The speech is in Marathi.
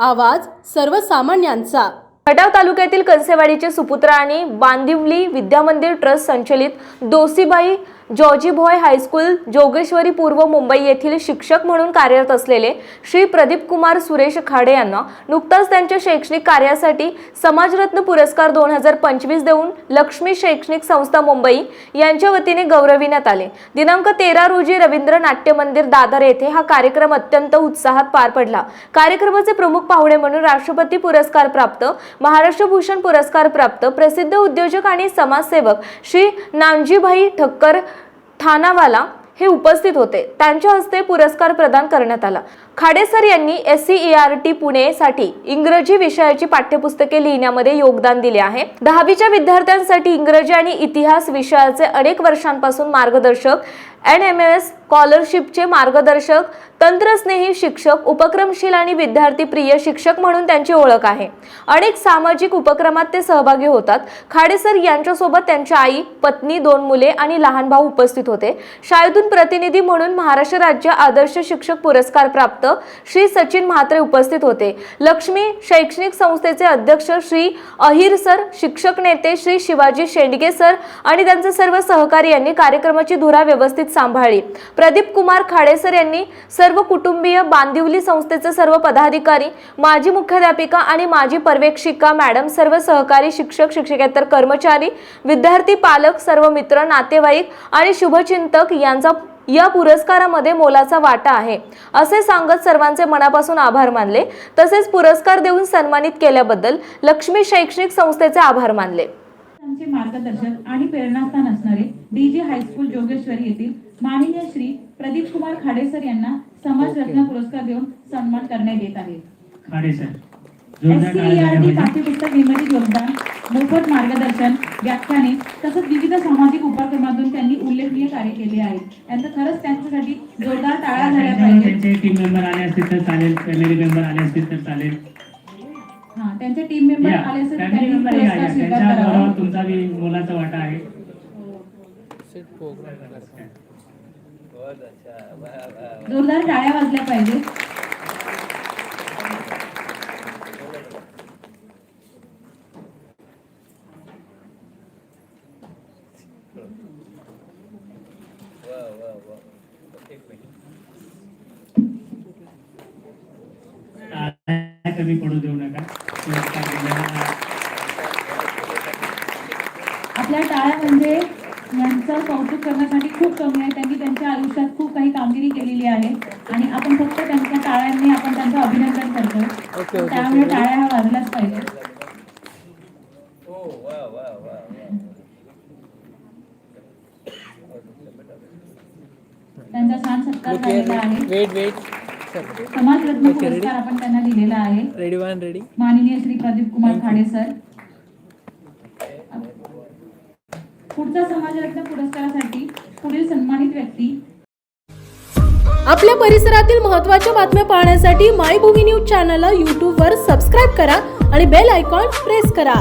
आवाज सर्वसामान्यांचा. खटाव तालुक्यातील कंसेवाडीचे सुपुत्र आणि बांदिवली विद्यामंदिर ट्रस्ट संचलित दोसीबाई जॉर्जीभॉय हायस्कूल जोगेश्वरी पूर्व मुंबई येथील शिक्षक म्हणून कार्यरत असलेले श्री प्रदीप कुमार सुरेश खाडे यांना नुकताच त्यांच्या शैक्षणिक कार्यासाठी समाजरत्न पुरस्कार दोन हजार पंचवीस देऊन लक्ष्मी शैक्षणिक संस्था मुंबई यांच्या वतीने गौरविण्यात आले. दिनांक तेरा रोजी रवींद्र नाट्य मंदिर दादर येथे हा कार्यक्रम अत्यंत उत्साहात पार पडला. कार्यक्रमाचे प्रमुख पाहुणे म्हणून राष्ट्रपती पुरस्कार प्राप्त महाराष्ट्र भूषण पुरस्कार प्राप्त प्रसिद्ध उद्योजक आणि समाजसेवक श्री नानजीभाई ठक्कर थानावाला हे उपस्थित होते. त्यांच्या हस्ते पुरस्कार प्रदान करण्यात आला. खाडेसर यांनी S C E R T Pune साठी इंग्रजी विषयाची पाठ्यपुस्तके लिहिण्यामध्ये योगदान दिले आहे. दहावीच्या विद्यार्थ्यांसाठी इंग्रजी आणि इतिहास विषयाचे अनेक वर्षांपासून मार्गदर्शक एन एम एस स्कॉलरशिपचे मार्गदर्शक तंत्रस्नेही शिक्षक उपक्रमशील आणि विद्यार्थी प्रिय शिक्षक म्हणून त्यांची ओळख आहे. अनेक सामाजिक उपक्रमात ते सहभागी होतात. खाडेसर यांच्यासोबत त्यांच्या आई पत्नी दोन मुले आणि लहान भाऊ उपस्थित होते. शाळेतून प्रतिनिधी म्हणून महाराष्ट्र राज्य आदर्श शिक्षक पुरस्कार प्राप्त श्री सचिन म्हात्रे उपस्थित होते. लक्ष्मी शैक्षणिक संस्थेचे अध्यक्ष श्री अहिर सर शिक्षक नेते श्री शिवाजी शेंडगे सर आणि त्यांचे सर्व सहकारी यांनी कार्यक्रमाची धुरा व्यवस्थित सांभाळली. प्रदीप कुमार खाडेसर यांनी सर सर्व कुटुंबीय बांदिवली संस्थेचे सर्व पदाधिकारी माजी मुख्याध्यापिका आणि माजी पर्यवेक्षिका मॅडम सर्व सहकारी शिक्षक शिक्षकेतर कर्मचारी विद्यार्थी पालक सर्व मित्र नातेवाईक आणि शुभचिंतक यांचा या पुरस्कारामध्ये मोलाचा वाटा आहे. असे सांगत सर्वांचे मनापासून आभार मानले. तसेच पुरस्कार देऊन सन्मानित केल्याबद्दल लक्ष्मी शैक्षणिक संस्थेचे आभार मानले. मार्गदर्शक आणि प्रेरणास्थान असणारे डीजे हायस्कूल जोगेश्वरी येथील माननीय श्री प्रदीप कुमार खाडेसर यांना समाजरत्न पुरस्कार देऊन सन्मान करण्यात येत आहे. Khade sir SCERT. पाठ्यपुस्तक निर्मितीत योगदान मोफत मार्गदर्शन व्याख्याने तसंच विविध सामाजिक उपक्रमातून त्यांनी उल्लेखनीय कार्य केले आहे. त्यांचं खरंच त्यांच्यासाठी जोरदार टाळ्या झाल्या पाहिजे त्यांचे टीम मेंबर आले असतील तर चालेल फॅमिली मेंबर आले असतील तर चालेल. हा त्यांचे टीम मेंबर या आले असेल तर फॅमिली त्यांनी मेंबर या पुरस्कार या. स्वीकार त्यांच्या करावा. बरोबर तुमचा बी मोलाचा वाटा आहे. जोरदार टाळ्या वाजल्या पाहिजे कमी पडू देऊ नका. आपल्या टाळ्या म्हणजे यांचं कौतुक करण्यासाठी खूप कमी आहे त्यांनी त्यांच्या आयुष्यात खूप काही कामगिरी केलेली आहे. आणि आपण फक्त त्यांच्या टाळ्यांनी आपण त्यांचं अभिनंदन करतो त्यामुळे टाळ्या ह्या वाजल्याच पाहिजे. त्यांचा छान सत्कार झालेला आहे. समाजरत्न पुरस्कार आपण त्यांना दिलेला आहे. रेडी वन रेडी माननीय श्री प्रदीप कुमार खाडे सर. पुढचा समाजरत्न पुरस्कारासाठी पुढील सन्मानित व्यक्ती. आपल्या परिसरातील महत्त्वाच्या बातम्या पाहण्यासाठी माय भूमी न्यूज चॅनलला यूट्यूबवर सबस्क्राईब करा आणि बेल आयकॉन प्रेस करा.